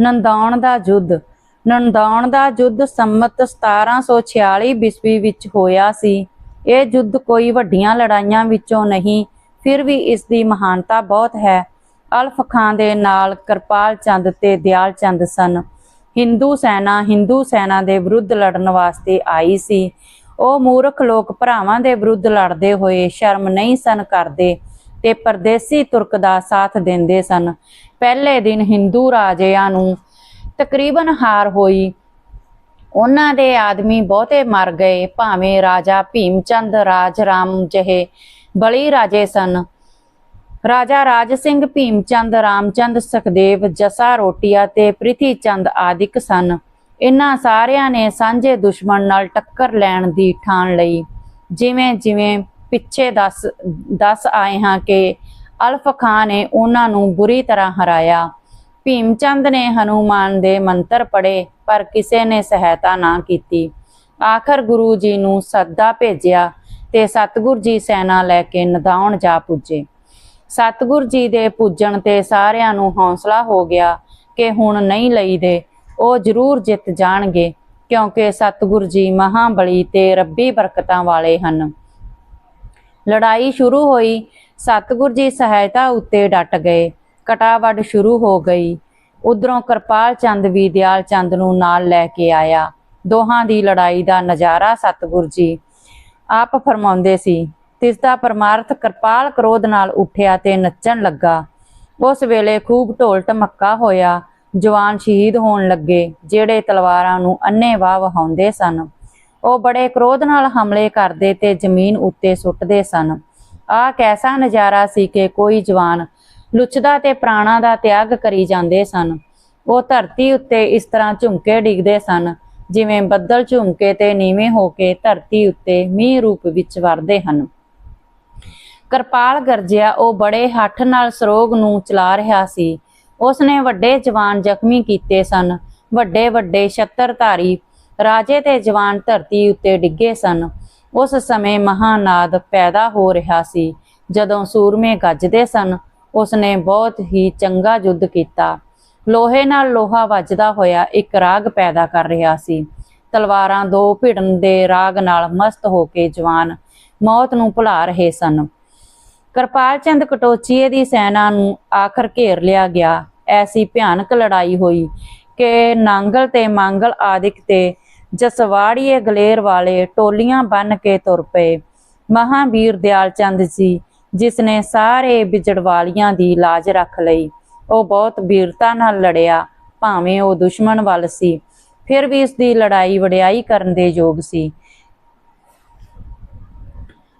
ਨੰਦੌਣ ਦਾ ਯੁੱਧ। ਨੰਦੌਣ ਦਾ ਯੁੱਧ ਸੰਮਤ 1746 ਬਿਸਵੀ ਵਿੱਚ ਹੋਇਆ ਸੀ। ਇਹ ਯੁੱਧ ਕੋਈ ਵੱਡੀਆਂ ਲੜਾਈਆਂ ਵਿੱਚੋਂ ਨਹੀਂ, ਫਿਰ ਵੀ ਇਸ ਦੀ ਮਹਾਨਤਾ ਬਹੁਤ ਹੈ। ਅਲਫ ਖਾਨ ਦੇ ਨਾਲ ਕਿਰਪਾਲ ਚੰਦ ਤੇ ਦਿਆਲ ਚੰਦ ਸਨ। ਹਿੰਦੂ ਸੈਨਾ ਹਿੰਦੂ ਸੈਨਾ ਦੇ ਵਿਰੁੱਧ ਲੜਨ ਵਾਸਤੇ ਆਈ ਸੀ। ਉਹ ਮੂਰਖ ਲੋਕ ਭਰਾਵਾਂ ਦੇ ਵਿਰੁੱਧ ਲੜਦੇ ਹੋਏ ਸ਼ਰਮ ਨਹੀਂ ਸਨ ਕਰਦੇ। ਤੇ ਪਰਦੇਸੀ ਤੁਰਕ ਦਾ ਸਾਥ ਦਿੰਦੇ ਸਨ। ਪਹਿਲੇ ਦਿਨ ਹਿੰਦੂ ਰਾਜਿਆਂ ਨੂੰ ਤਕਰੀਬਨ ਹਾਰ ਹੋਈ। ਉਹਨਾਂ ਦੇ ਆਦਮੀ ਬਹੁਤੇ ਮਰ ਗਏ, ਭਾਵੇਂ ਰਾਜਾ ਭੀਮਚੰਦ ਰਾਜ ਜਿਹੇ ਬਲੀ ਰਾਜੇ ਸਨ। ਰਾਜਾ ਰਾਜ ਸਿੰਘ ਭੀਮਚੰਦ, ਰਾਮਚੰਦ, ਸੁਖਦੇਵ, ਜਸਾ ਰੋਟੀਆ ਤੇ ਪ੍ਰਿਥੀ ਚੰਦ ਆਦਿਕ ਸਨ। ਇਹਨਾਂ ਸਾਰਿਆਂ ਨੇ ਸਾਂਝੇ ਦੁਸ਼ਮਣ ਨਾਲ ਟੱਕਰ ਲੈਣ ਦੀ ਠਾਣ ਲਈ। ਜਿਵੇਂ ਜਿਵੇਂ ਪਿੱਛੇ ਦੱਸ ਦੱਸ ਆਏ ਹਾਂ ਕਿ ਅਲਫ ਖਾਨ ਨੇ ਉਹਨਾਂ ਨੂੰ ਬੁਰੀ ਤਰ੍ਹਾਂ ਹਰਾਇਆ। ਭੀਮਚੰਦ ਨੇ ਹਨੂਮਾਨ ਦੇ ਮੰਤਰ ਪੜ੍ਹੇ, ਪਰ ਕਿਸੇ ਨੇ ਸਹਾਇਤਾ ਨਾ ਕੀਤੀ। ਆਖਰ ਗੁਰੂ ਜੀ ਨੂੰ ਸੱਦਾ ਭੇਜਿਆ ਤੇ ਸਤਿਗੁਰ ਜੀ ਸੈਨਾ ਲੈ ਕੇ ਨਦਾਉਣ ਜਾ ਪੁੱਜੇ। ਸਤਿਗੁਰ ਜੀ ਦੇ ਪੁੱਜਣ ਤੇ ਸਾਰਿਆਂ ਨੂੰ ਹੌਸਲਾ ਹੋ ਗਿਆ ਕਿ ਹੁਣ ਨਹੀਂ ਲਈਦੇ, ਉਹ ਜ਼ਰੂਰ ਜਿੱਤ ਜਾਣਗੇ, ਕਿਉਂਕਿ ਸਤਿਗੁਰ ਜੀ ਮਹਾਬਲੀ ਤੇ ਰੱਬੀ ਬਰਕਤਾਂ ਵਾਲੇ ਹਨ। ਲੜਾਈ ਸ਼ੁਰੂ ਹੋਈ। ਸਤਿਗੁਰ ਜੀ ਸਹਾਇਤਾ ਉੱਤੇ ਡਟ ਗਏ। ਕਟਾਵੜ ਸ਼ੁਰੂ ਹੋ ਗਈ। ਉਧਰੋਂ ਕਿਰਪਾਲ ਚੰਦ ਵੀ ਦਿਆਲ ਚੰਦ ਨੂੰ ਨਾਲ ਲੈ ਕੇ ਆਇਆ। ਦੋਹਾਂ ਦੀ ਲੜਾਈ ਦਾ ਨਜ਼ਾਰਾ ਸਤਿਗੁਰ ਜੀ ਆਪ ਫਰਮਾਉਂਦੇ ਸੀ। ਤਿਸ ਦਾ ਪਰਮਾਰਥ ਕਿਰਪਾਲ ਕ੍ਰੋਧ ਨਾਲ ਉੱਠਿਆ ਤੇ ਨੱਚਣ ਲੱਗਾ। ਉਸ ਵੇਲੇ ਖੂਬ ਢੋਲ ਟਮੱਕਾ ਹੋਇਆ। ਜਵਾਨ ਸ਼ਹੀਦ ਹੋਣ ਲੱਗੇ, ਜਿਹੜੇ ਤਲਵਾਰਾਂ ਨੂੰ ਅੰਨ੍ਹੇਵਾਹ ਵਹਾਉਂਦੇ ਸਨ। ਉਹ ਬੜੇ ਕ੍ਰੋਧ ਨਾਲ ਹਮਲੇ ਕਰਦੇ ਤੇ ਜ਼ਮੀਨ ਉੱਤੇ ਸੁੱਟਦੇ ਸਨ। ਆਹ ਕੈਸਾ ਨਜ਼ਾਰਾ ਸੀ ਕਿ ਕੋਈ ਜਵਾਨ ਲੁੱਚਦਾ ਤੇ ਪ੍ਰਾਣਾ ਦਾ ਤਿਆਗ ਕਰੀ ਜਾਂਦੇ ਸਨ। ਉਹ ਧਰਤੀ ਉੱਤੇ ਇਸ ਤਰ੍ਹਾਂ ਝੁਮਕੇ ਡਿੱਗਦੇ ਸਨ, ਜਿਵੇਂ ਬੱਦਲ ਝੁਮਕੇ ਤੇ ਨੀਵੇਂ ਹੋ ਕੇ ਧਰਤੀ ਉੱਤੇ ਮੀਂਹ ਰੂਪ ਵਿੱਚ ਵਰਦੇ ਹਨ। ਕਿਰਪਾਲ ਗਰਜਿਆ, ਉਹ ਬੜੇ ਹੱਠ ਨਾਲ ਸਰੋਗ ਨੂੰ ਚਲਾ ਰਿਹਾ ਸੀ। ਉਸਨੇ ਵੱਡੇ ਜਵਾਨ ਜ਼ਖਮੀ ਕੀਤੇ ਸਨ। ਵੱਡੇ ਵੱਡੇ ਛੱਤਰਧਾਰੀ ਰਾਜੇ ਤੇ ਜਵਾਨ ਧਰਤੀ ਉੱਤੇ ਡਿੱਗੇ ਸਨ। ਉਸ ਸਮੇਂ ਮਹਾਨਾਦ ਪੈਦਾ ਹੋ ਰਿਹਾ ਸੀ। ਜਦੋਂ ਸੂਰਮੇ ਗੱਜਦੇ ਸਨ, ਉਸਨੇ ਬਹੁਤ ਹੀ ਚੰਗਾ ਯੁੱਧ ਕੀਤਾ। ਲੋਹੇ ਨਾਲ ਲੋਹਾ ਵੱਜਦਾ ਹੋਇਆ ਇੱਕ ਰਾਗ ਪੈਦਾ ਕਰ ਰਿਹਾ ਸੀ। ਤਲਵਾਰਾਂ ਦੋ ਭਿੜਨ ਦੇ ਰਾਗ ਨਾਲ ਮਸਤ ਹੋ ਕੇ ਜਵਾਨ ਮੌਤ ਨੂੰ ਭੁਲਾ ਰਹੇ ਸਨ। ਕਿਰਪਾਲ ਚੰਦ ਕਟੋਚੀਏ ਦੀ ਸੈਨਾ ਨੂੰ ਆਖਰ ਘੇਰ ਲਿਆ ਗਿਆ। ਐਸੀ ਭਿਆਨਕ ਲੜਾਈ ਹੋਈ ਕਿ ਨਾਂਗਲ ਤੇ ਮੰਗਲ ਆਦਿਕ ਤੇ ਜਸਵਾੜੀਏ ਗਲੇਰ ਵਾਲੇ ਟੋਲੀਆਂ ਬੰਨ ਕੇ ਤੁਰ ਪਏ। ਮਹਾਵੀਰ ਦਿਆਲ ਚੰਦ ਜੀ ਜਿਸ ਨੇ ਸਾਰੇ ਵਿਜੜਵਾਲੀਆਂ ਦੀ ਲਾਜ ਰੱਖ ਲਈ, ਉਹ ਬਹੁਤ ਵੀਰਤਾ ਨਾਲ ਲੜਿਆ, ਭਾਵੇਂ ਉਹ ਦੁਸ਼ਮਣ ਵੱਲ ਸੀ। ਫਿਰ ਵੀ ਇਸ ਦੀ ਲੜਾਈ ਵਡਿਆਈ ਕਰਨ ਦੇ ਯੋਗ ਸੀ।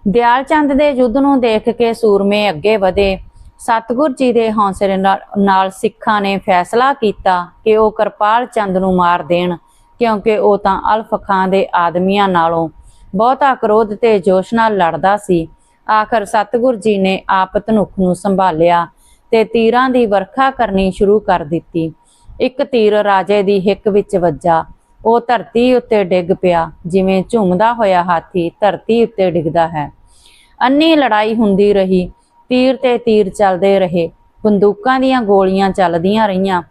ਦਿਆਲ ਚੰਦ ਦੇ ਯੁੱਧ ਨੂੰ ਦੇਖ ਕੇ ਸੂਰਮੇ ਅੱਗੇ ਵਧੇ। ਸਤਗੁਰ ਜੀ ਦੇ ਹੌਸਲੇ ਨਾਲ ਨਾਲ ਸਿੱਖਾਂ ਨੇ ਫੈਸਲਾ ਕੀਤਾ ਕਿ ਉਹ ਕਿਰਪਾਲ ਚੰਦ ਨੂੰ ਮਾਰ ਦੇਣ। ਕਿਉਂਕਿ ਉਹ ਤਾਂ ਅਲਫ ਖਾਨ ਦੇ ਆਦਮੀਆਂ ਨਾਲੋਂ ਬਹੁਤਾ ਕ੍ਰੋਧ ਤੇ ਜੋਸ਼ ਨਾਲ ਲੜਦਾ ਸੀ। ਆਖਰ ਸਤਗੁਰ ਜੀ ਨੇ ਆਪ ਧਨੁਖ ਨੂੰ ਸੰਭਾਲਿਆ ਤੇ ਤੀਰਾਂ ਦੀ ਵਰਖਾ ਕਰਨੀ ਸ਼ੁਰੂ ਕਰ ਦਿੱਤੀ। ਇੱਕ ਤੀਰ ਰਾਜੇ ਦੀ ਹਿੱਕ ਵਿੱਚ ਵੱਜਾ। ਉਹ ਧਰਤੀ ਉੱਤੇ ਡਿੱਗ ਪਿਆ। ਜਿਵੇਂ ਝੁੰਮਦਾ ਹੋਇਆ ਹਾਥੀ ਧਰਤੀ ਉੱਤੇ ਡਿੱਗਦਾ ਹੈ। ਅੰਨੀ ਲੜਾਈ ਹੁੰਦੀ ਰਹੀ। ਤੀਰ ਤੇ ਤੀਰ ਚੱਲਦੇ ਰਹੇ। ਬੰਦੂਕਾਂ ਦੀਆਂ ਗੋਲੀਆਂ ਚੱਲਦੀਆਂ ਰਹੀਆਂ।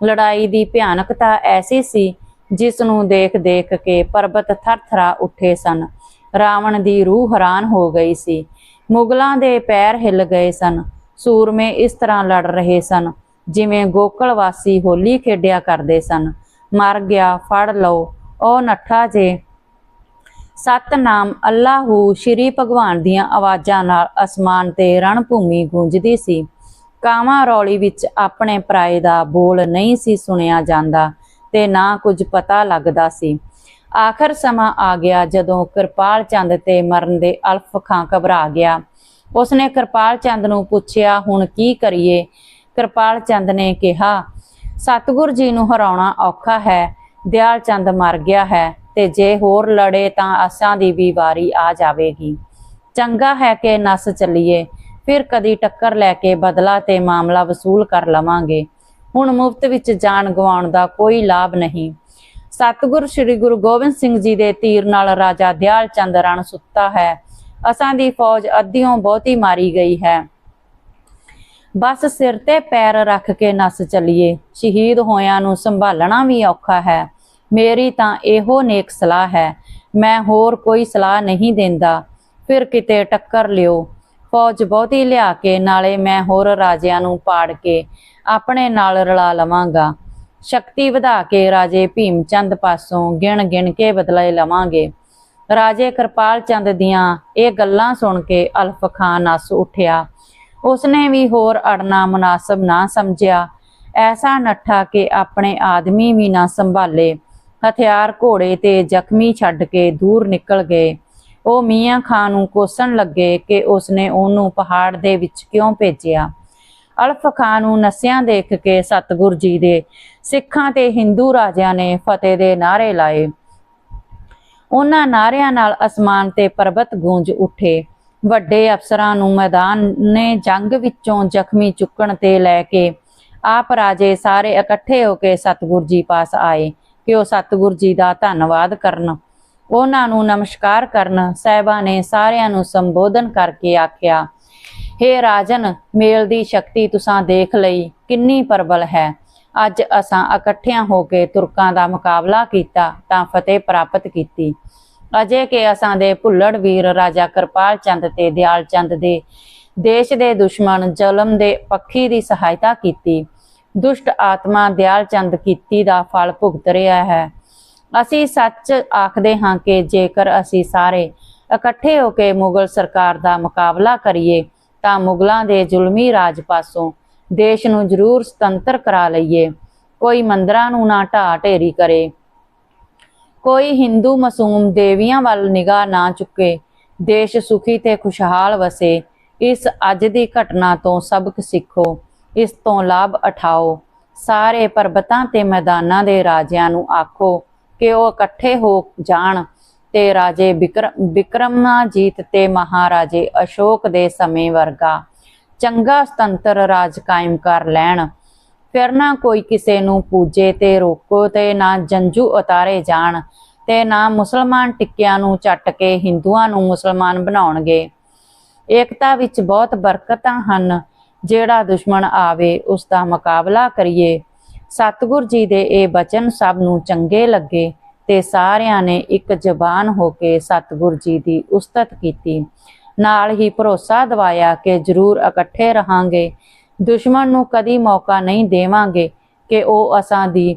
ਲੜਾਈ ਦੀ ਭਿਆਨਕਤਾ ਐਸੀ ਸੀ ਜਿਸ ਨੂੰ ਦੇਖ ਦੇਖ ਕੇ ਪਰਬਤ ਥਰਥਰਾ ਉੱਠੇ ਸਨ। ਰਾਵਣ ਦੀ ਰੂਹ ਹੈਰਾਨ ਹੋ ਗਈ ਸੀ। ਮੁਗਲਾਂ ਦੇ ਪੈਰ ਹਿੱਲ ਗਏ ਸਨ। ਸੂਰਮੇ ਇਸ ਤਰ੍ਹਾਂ ਲੜ ਰਹੇ ਸਨ, ਜਿਵੇਂ ਗੋਕਲ ਵਾਸੀ ਹੋਲੀ ਖੇਡਿਆ ਕਰਦੇ ਸਨ। ਮਰ ਗਿਆ, ਫੜ ਲਓ, ਉਹ ਨੱਠਾ ਜੇ। ਸਤਨਾਮ ਅੱਲਾਹੂ ਸ਼੍ਰੀ ਭਗਵਾਨ ਦੀਆਂ ਆਵਾਜ਼ਾਂ ਨਾਲ ਅਸਮਾਨ ਤੇ ਰਣ ਭੂਮੀ ਗੂੰਜਦੀ ਸੀ। ਕਾਵਾਂ ਰੌਲੀ ਵਿੱਚ ਆਪਣੇ ਪਰਾਏ ਦਾ ਬੋਲ ਨਹੀਂ ਸੀ ਸੁਣਿਆ ਜਾਂਦਾ। ਤੇ ਨਾ ਕੁਝ ਪਤਾ ਲੱਗਦਾ ਸੀ। ਆਖਰ ਸਮਾਂ ਆ ਗਿਆ ਜਦੋਂ ਕਿਰਪਾਲ ਚੰਦ ਤੇ ਮਰਨ ਦੇ ਅਲਫ ਖਾਂ ਘਬਰਾ ਗਿਆ। ਉਸਨੇ ਕਿਰਪਾਲ ਚੰਦ ਨੂੰ ਪੁੱਛਿਆ, ਹੁਣ ਕੀ ਕਰੀਏ? ਕਿਰਪਾਲ ਚੰਦ ਨੇ ਕਿਹਾ, ਸਤਿਗੁਰ ਜੀ ਨੂੰ ਹਰਾਉਣਾ ਔਖਾ ਹੈ, ਦਿਆਲ ਚੰਦ ਮਰ ਗਿਆ ਹੈ ਤੇ ਜੇ ਹੋਰ ਲੜੇ ਤਾਂ ਅਸਾਂ ਦੀ ਵੀ ਵਾਰੀ ਆ ਜਾਵੇਗੀ। ਚੰਗਾ ਹੈ ਕਿ ਨਸ ਚੱਲੀਏ, ਫਿਰ ਕਦੀ ਟੱਕਰ ਲੈ ਕੇ ਬਦਲਾ ਤੇ ਮਾਮਲਾ ਵਸੂਲ ਕਰ ਲਵਾਂਗੇ। ਹੁਣ ਮੁਫਤ ਵਿੱਚ ਜਾਨ ਗਵਾਉਣ ਦਾ ਕੋਈ ਲਾਭ ਨਹੀਂ। ਸਤਿਗੁਰ ਸ੍ਰੀ ਗੁਰੂ ਗੋਬਿੰਦ ਸਿੰਘ ਜੀ ਦੇ ਤੀਰ ਨਾਲ ਰਾਜਾ ਦਿਆਲ ਚੰਦ ਰਣ ਸੁੱਤਾ ਹੈ। ਅਸਾਂ ਦੀ ਫੌਜ ਅੱਧਿਓਂ ਬਹੁਤੀ ਮਾਰੀ ਗਈ ਹੈ। ਬਸ ਸਿਰ ਤੇ ਪੈਰ ਰੱਖ ਕੇ ਨਸ ਚਲੀਏ। ਸ਼ਹੀਦ ਹੋਇਆਂ ਨੂੰ ਸੰਭਾਲਣਾ ਵੀ ਔਖਾ ਹੈ। ਮੇਰੀ ਤਾਂ ਇਹੋ ਨੇਕ ਸਲਾਹ ਹੈ। ਮੈਂ ਹੋਰ ਕੋਈ ਸਲਾਹ ਨਹੀਂ ਦਿੰਦਾ। ਫਿਰ ਕਿਤੇ ਟੱਕਰ ਲਿਓ। ਫੌਜ ਬਹੁਤੀ ਲਿਆ ਕੇ ਨਾਲੇ ਮੈਂ ਹੋਰ ਰਾਜਿਆਂ ਨੂੰ ਪਾੜ ਕੇ ਆਪਣੇ ਨਾਲ ਰਲਾ ਲਵਾਂਗਾ। ਸ਼ਕਤੀ ਵਧਾ ਕੇ ਰਾਜੇ ਭੀਮ ਚੰਦ ਪਾਸੋਂ ਗਿਣ ਗਿਣ ਕੇ ਬਦਲੇ ਲਵਾਂਗੇ। ਰਾਜੇ ਕਿਰਪਾਲ ਚੰਦ ਦੀਆਂ ਇਹ ਗੱਲਾਂ ਸੁਣ ਕੇ ਅਲਫ ਖਾਨ ਨਸ ਉੱਠਿਆ। ਉਸਨੇ ਵੀ ਹੋਰ ਅੜਨਾ ਮੁਨਾਸਬ ਨਾ ਸਮਝਿਆ। ਐਸਾ ਨੱਠਾ ਕਿ ਆਪਣੇ ਆਦਮੀ ਵੀ ਨਾ ਸੰਭਾਲੇ। ਹਥਿਆਰ ਘੋੜੇ ਤੇ ਜ਼ਖਮੀ ਛੱਡ ਕੇ ਦੂਰ ਨਿਕਲ ਗਏ। ਉਹ ਮੀਆਂ ਖਾਨ ਨੂੰ ਕੋਸਣ ਲੱਗੇ ਕਿ ਉਸਨੇ ਉਹਨੂੰ ਪਹਾੜ ਦੇ ਵਿੱਚ ਕਿਉਂ ਭੇਜਿਆ। ਅਲਫ ਖਾਨ ਨੂੰ ਨਸਿਆਂ ਦੇਖ ਕੇ ਸਤਗੁਰ ਜੀ ਦੇ ਸਿੱਖਾਂ ਤੇ ਹਿੰਦੂ ਰਾਜਿਆਂ ਨੇ ਫਤਿਹ ਦੇ ਨਾਰੇ ਲਾਏ। ਉਹਨਾਂ ਨਾਰਿਆਂ ਨਾਲ ਅਸਮਾਨ ਤੇ ਪਰਬਤ ਗੂੰਜ ਉੱਠੇ। ਵੱਡੇ ਅਫਸਰਾਂ ਨੂੰ ਮੈਦਾਨ ਨੇ ਜੰਗ ਵਿੱਚੋਂ ਜ਼ਖਮੀ ਚੁੱਕਣ ਤੇ ਲੈ ਕੇ ਆਪ ਰਾਜੇ ਸਾਰੇ ਇਕੱਠੇ ਹੋ ਕੇ ਸਤਗੁਰ ਜੀ ਪਾਸ ਆਏ ਕਿ ਉਹ ਸਤਗੁਰ ਜੀ ਦਾ ਧੰਨਵਾਦ ਕਰਨ। ਉਹਨਾਂ ਨੂੰ ਨਮਸਕਾਰ ਕਰਨ ਸਾਹਿਬਾਂ ਨੇ ਸਾਰਿਆਂ ਨੂੰ ਸੰਬੋਧਨ ਕਰਕੇ ਆਖਿਆ, ਹੇ ਰਾਜਨ, ਮੇਲ ਦੀ ਸ਼ਕਤੀ ਤੁਸਾਂ ਦੇਖ ਲਈ, ਕਿੰਨੀ ਪ੍ਰਬਲ ਹੈ। ਅੱਜ ਅਸਾਂ ਇਕੱਠਿਆਂ ਹੋ ਕੇ ਤੁਰਕਾਂ ਦਾ ਮੁਕਾਬਲਾ ਕੀਤਾ, ਤਾਂ ਫਤਿਹ ਪ੍ਰਾਪਤ ਕੀਤੀ। ਅਜੇ ਕਿ ਅਸਾਂ ਦੇ ਭੁੱਲੜ ਵੀਰ ਰਾਜਾ ਕਿਰਪਾਲ ਚੰਦ ਤੇ ਦਿਆਲ ਚੰਦ ਦੇ ਦੇਸ਼ ਦੇ ਦੁਸ਼ਮਣ ਜ਼ੁਲਮ ਦੇ ਪੱਖੀ ਦੀ ਸਹਾਇਤਾ ਕੀਤੀ। ਦੁਸ਼ਟ ਆਤਮਾ ਦਿਆਲ ਚੰਦ ਕੀਤੀ ਦਾ ਫਲ ਭੁਗਤ ਰਿਹਾ ਹੈ। ਅਸੀਂ ਸੱਚ ਆਖਦੇ ਹਾਂ ਕਿ ਜੇਕਰ ਅਸੀਂ ਸਾਰੇ ਇਕੱਠੇ ਹੋ ਕੇ ਮੁਗਲ ਸਰਕਾਰ ਦਾ ਮੁਕਾਬਲਾ ਕਰੀਏ, ਤਾਂ ਮੁਗਲਾਂ ਦੇ ਜ਼ੁਲਮੀ ਰਾਜ ਪਾਸੋਂ ਦੇਸ਼ ਨੂੰ ਜ਼ਰੂਰ ਸੁਤੰਤਰ ਕਰਾ ਲਈਏ। ਕੋਈ ਮੰਦਰਾਂ ਨੂੰ ਨਾ ਢਾਹ ਢੇਰੀ ਕਰੇ। ਕੋਈ ਹਿੰਦੂ ਮਾਸੂਮ ਦੇਵੀਆਂ ਵੱਲ ਨਿਗਾਹ ਨਾ ਚੁੱਕੇ। ਦੇਸ਼ ਸੁਖੀ ਤੇ ਖੁਸ਼ਹਾਲ ਵਸੇ। ਇਸ ਅੱਜ ਦੀ ਘਟਨਾ ਤੋਂ ਸਬਕ ਸਿੱਖੋ। ਇਸ ਤੋਂ ਲਾਭ ਉਠਾਓ। ਸਾਰੇ ਪਰਬਤਾਂ ਤੇ ਮੈਦਾਨਾਂ ਦੇ ਰਾਜਿਆਂ ਨੂੰ ਆਖੋ ਕਿ ਉਹ ਇਕੱਠੇ ਹੋ ਜਾਣ ਤੇ ਰਾਜੇ ਵਿਕਰਮ ਵਿਕਰਮਾਜੀਤ ਤੇ ਮਹਾਰਾਜੇ ਅਸ਼ੋਕ ਦੇ ਸਮੇਂ ਵਰਗਾ ਚੰਗਾ ਸੁਤੰਤਰ ਰਾਜ ਕਾਇਮ ਕਰ ਲੈਣ। ਫਿਰ ਨਾ ਕੋਈ ਕਿਸੇ ਨੂੰ ਪੂਜੇ ਤੇ ਰੋਕੋ ਤੇ ਨਾ ਜੰਜੂ ਉਤਾਰੇ ਜਾਣ ਤੇ ਨਾ ਮੁਸਲਮਾਨ ਟਿੱਕਿਆਂ ਨੂੰ ਚੱਟ ਕੇ ਹਿੰਦੂਆਂ ਨੂੰ ਮੁਸਲਮਾਨ ਬਣਾਉਣਗੇ। ਏਕਤਾ ਵਿੱਚ ਬਹੁਤ ਬਰਕਤਾਂ ਹਨ। ਜਿਹੜਾ ਦੁਸ਼ਮਣ ਆਵੇ ਉਸ ਦਾ ਮੁਕਾਬਲਾ ਕਰੀਏ। ਸਤਿਗੁਰ ਜੀ ਦੇ ਇਹ ਬਚਨ ਸਭ ਨੂੰ ਚੰਗੇ ਲੱਗੇ ਤੇ ਸਾਰਿਆਂ ਨੇ ਇੱਕ ਜ਼ਬਾਨ ਹੋ ਕੇ ਸਤਿਗੁਰ ਜੀ ਦੀ ਉਸਤਤ ਕੀਤੀ। ਨਾਲ ਹੀ ਭਰੋਸਾ ਦਿਵਾਇਆ ਕਿ ਜ਼ਰੂਰ ਇਕੱਠੇ ਰਹਾਂਗੇ। ਦੁਸ਼ਮਣ ਨੂੰ ਕਦੀ ਮੌਕਾ ਨਹੀਂ ਦੇਵਾਂਗੇ ਕਿ ਉਹ ਅਸਾਂ ਦੀ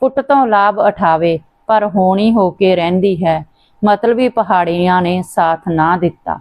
ਫੁੱਟ ਤੋਂ ਲਾਭ ਉਠਾਵੇ, ਪਰ ਹੋਣੀ ਹੋ ਕੇ ਰਹਿੰਦੀ ਹੈ। ਮਤਲਬੀ ਪਹਾੜੀਆਂ ਨੇ ਸਾਥ ਨਾ ਦਿੱਤਾ।